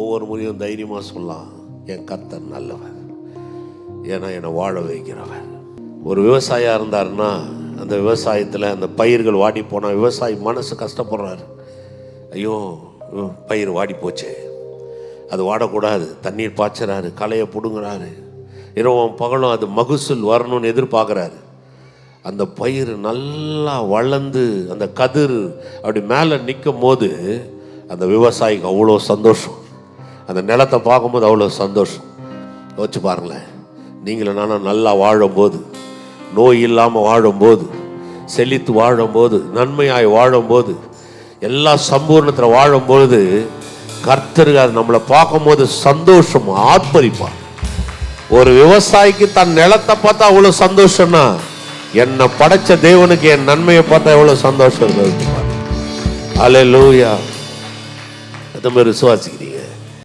ஒவ்வொரு முறையும் தைரியமாக சொல்லலாம் என் கர்த்தர் நல்லவன் ஏன்னா என்னை வாழ வைக்கிறவன் ஒரு விவசாயியாக இருந்தாருன்னா அந்த விவசாயத்தில் அந்த பயிர்கள் வாடி போனால் விவசாயி மனசு கஷ்டப்படுறாரு. ஐயோ பயிர் வாடி போச்சு. அது வாடக்கூடாது. தண்ணீர் பாய்ச்சறாரு களையை பிடுங்குறாரு. இரவும் பகலும் அது மகசூல் வரணும்னு எதிர்பார்க்குறாரு. அந்த பயிர் நல்லா வளர்ந்து அந்த கதிர் அப்படி மேலே நிற்கும் போது அந்த விவசாயிக்கு அவ்வளோ சந்தோஷம். அந்த நிலத்தை பார்க்கும்போது அவ்வளோ சந்தோஷம். யோசிச்சு பாருங்களேன். நீங்களும் நானும் நல்லா வாழும்போது நோய் இல்லாமல் வாழும்போது செழித்து வாழும்போது நன்மையாய் வாழும்போது எல்லா சம்பூர்ணத்தில் வாழும்பொழுது கர்த்தருக்கு அது நம்மளை பார்க்கும்போது சந்தோஷம் ஆர்ப்பரிப்பான் ஒரு விவசாயிக்கு தன் நிலத்தை பார்த்தா அவ்வளோ சந்தோஷம்னா என்னை படைச்ச தேவனுக்கு என் நன்மையை பார்த்தா எவ்வளோ சந்தோஷம் இருக்கு அலை லூயா அது மாதிரி விசுவாசிக்கிறீங்க.